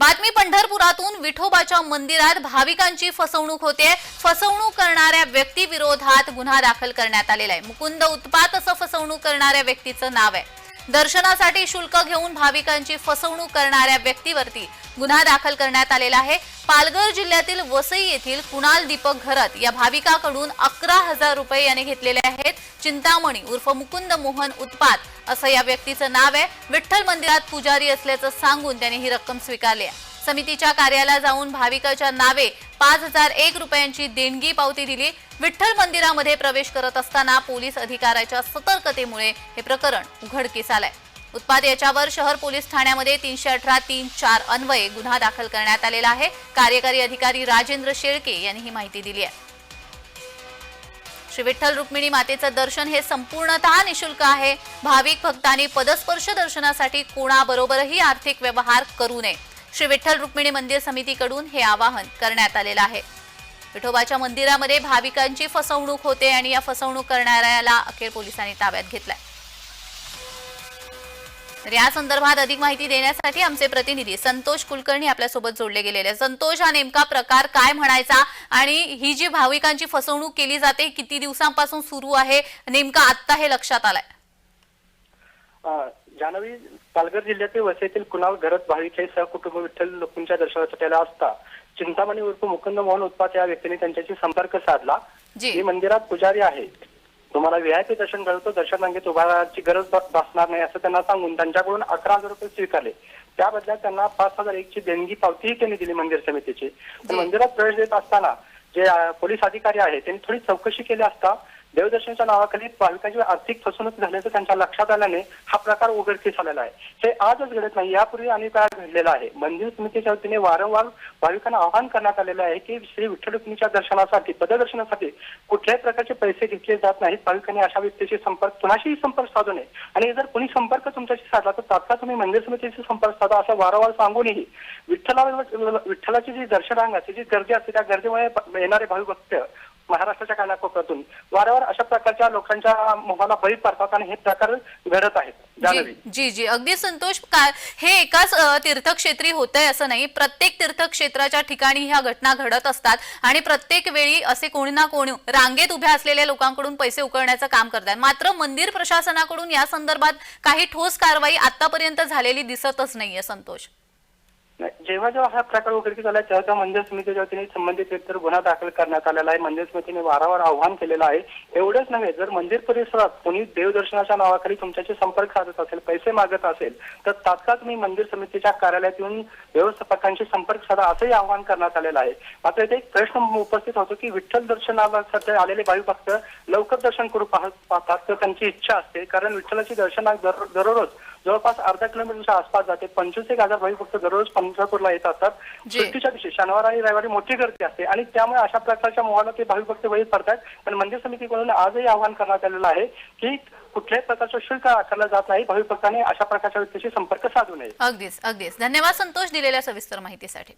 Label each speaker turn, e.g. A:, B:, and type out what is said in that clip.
A: बातमी पंढरपुरातून विठोबाच्या मंदिरात भाविकांची फसवणूक होते. फसवणूक करणाऱ्या व्यक्तीविरोधात गुन्हा दाखल करण्यात आलेला आहे. मुकुंद उत्पात असं फसवणूक करणाऱ्या व्यक्तीचं नाव आहे. दर्शनासाठी शुल्क घेऊन भाविकांची फसवणूक करणाऱ्या व्यक्तीवरती गुन्हा दाखल करण्यात आलेला आहे. पालघर जिल्ह्यातील वसई येथील कुणाल दीपक घरत या भाविकाकडून अकरा हजार रुपये याने घेतलेले आहेत. चिंतामणी उर्फ मुकुंद मोहन उत्पात असं या व्यक्तीचं नाव आहे. विठ्ठल मंदिरात पुजारी असल्याचं सांगून त्याने ही रक्कम स्वीकारली आहे. समितीच्या कार्याला जाऊन भाविकाच्या नावे पाच हजार एक रुपयांची देणगी पावती दिली. विठ्ठल मंदिरामध्ये प्रवेश करत असताना पोलीस अधिकाऱ्याच्या सतर्कतेमुळे हे प्रकरण उघडकीस आलंय. उत्पाद याच्यावर शहर पोलीस ठाण्यामध्ये तीनशे अठरा तीन चार अन्वये गुन्हा दाखल करण्यात आलेला आहे. कार्यकारी अधिकारी राजेंद्र शेळके यांनी ही माहिती दिली आहे. श्री विठ्ठल रुक्मिणी मातेचं दर्शन हे संपूर्णतः निशुल्क आहे. भाविक भक्तांनी पदस्पर्श दर्शनासाठी कोणाबरोबरही आर्थिक व्यवहार करू नये. श्री विठ्ठल रुक्मिणी मंदिर समितीकडून हे आवाहन करण्यात आलेलं आहे. विठोबाच्या मंदिरामध्ये भाविकांची फसवणूक होते आणि या फसवणूक करणाऱ्याला अखेर पोलिसांनी ताब्यात घेतलाय. तर या संदर्भात अधिक माहिती देण्यासाठी आमचे प्रतिनिधी संतोष कुलकर्णी आपल्यासोबत जोडले गेलेले. संतोष हा नेमका प्रकार काय म्हणायचा आणि ही जी भाविकांची फसवणूक केली जाते किती दिवसांपासून सुरू आहे नेमका आत्ता हे लक्षात आलंय.
B: जान्हवी पालघर जिल्ह्यातील वसईतील कुणाल घरत भाविक हे सहकुटुंब विठ्ठल लोकांच्या दर्शनासाठी आला असता चिंतामणी उर्फ मुकुंद मोहन उत्पात या व्यक्तीने त्यांच्याशी संपर्क साधला.
A: जी.
B: मंदिरात पुजारी आहे. तुम्हाला व्हीआयपी दर्शन घडवतो दर्शन रांगेत उभाराची गरज भासणार नाही असं त्यांना सांगून त्यांच्याकडून अकरा हजार रुपये स्वीकारले. त्या बदल्यात त्यांना पाच हजार एकची देणगी पावतीही त्यांनी दिली मंदिर समितीची. मंदिरात प्रवेश देत असताना जे पोलीस अधिकारी आहेत त्यांनी थोडी चौकशी केली असता देवदर्शनच्या नावाखाली भाविकांची आर्थिक फसवणूक झाल्याचं त्यांच्या लक्षात आल्याने हा प्रकार उघडकीस आलेला आहे. हे आजच घडत नाही यापूर्वी अनेक वेळा घडलेला आहे. मंदिर समितीच्या वतीने वारंवार भाविकांना आवाहन करण्यात आलेलं आहे की श्री विठ्ठल रुक्मिणीच्या दर्शनासाठी पददर्शनासाठी कुठल्याही प्रकारचे पैसे घेतले जात नाहीत. भाविकांनी अशा व्यक्तीशी संपर्क कुणाशीही संपर्क साधू नये. आणि जर कोणी संपर्क तुमच्याशी साधला तर तात्काळ तुम्ही मंदिर समितीशी संपर्क साधा असं वारंवार सांगूनही विठ्ठला विठ्ठलाची जी दर्शनांग असते जी गर्दी असते त्या गर्दीमुळे येणारे भाविक भक्त महाराष्ट्राच्या कानाकोपऱ्यातून वारंवार अशा प्रकारच्या लोकांच्या मोहाला बळी पडतात आणि हे प्रकार घडत आहेत.
A: जी जी जी. अगदी संतोष का- हे एकाच तीर्थक्षेत्री होतंय असं नाही. प्रत्येक तीर्थक्षेत्राच्या ठिकाणी ह्या घटना घडत असतात आणि प्रत्येक वेळी असे कोणी ना कोणी रांगेत उभ्या असलेल्या लोकांकडून पैसे उकळण्याचं काम करतात मात्र मंदिर प्रशासनाकडून या संदर्भात काही ठोस कारवाई आतापर्यंत झालेली दिसतच नाहीये संतोष.
B: नाही, जेव्हा जेव्हा हा प्रकार उघडकीस आला तेव्हा त्या मंदिर समितीच्या वतीने संबंधित व्यक्तीवर गुन्हा दाखल करण्यात आलेला आहे. मंदिर समितीने वारंवार आव्हान केलेलं आहे. एवढंच नव्हे जर मंदिर परिसरात कोणी देवदर्शनाच्या नावाखाली तुमच्याशी संपर्क साधत असेल पैसे मागत असेल तर तात्काळ तुम्ही मंदिर समितीच्या कार्यालयात येऊन व्यवस्थापकांशी संपर्क साधा असंही आवाहन करण्यात आलेलं आहे. मात्र इथे एक प्रश्न उपस्थित होतो की विठ्ठल दर्शनासाठी आलेले भाविक भक्त लवकर दर्शन करू पाहत पाहतात तर त्यांची इच्छा असते. कारण विठ्ठलाची दर्शना दररोज जवळपास अर्धा किलोमीटरच्या आसपास जाते. पंचवीस एक हजार भाविक भक्त दररोज पंढरपूरला येत असतात. सुट्टीच्या दिवशी शनिवार आणि रविवारी मोठी गर्दी असते. आणि त्यामुळे अशा प्रकारच्या मोहाला ते भाविक भक्त बळी पडतात पण मंदिर समितीकडून आजही आवाहन करण्यात आलेलं आहे की कुठल्याही प्रकारचं शुल्क आकारलं जात नाही. भाविक भक्तांनी अशा प्रकारच्या व्यक्तीशी संपर्क साधू नये.
A: अगदीच अगदीच. धन्यवाद संतोष दिलेल्या सविस्तर माहितीसाठी.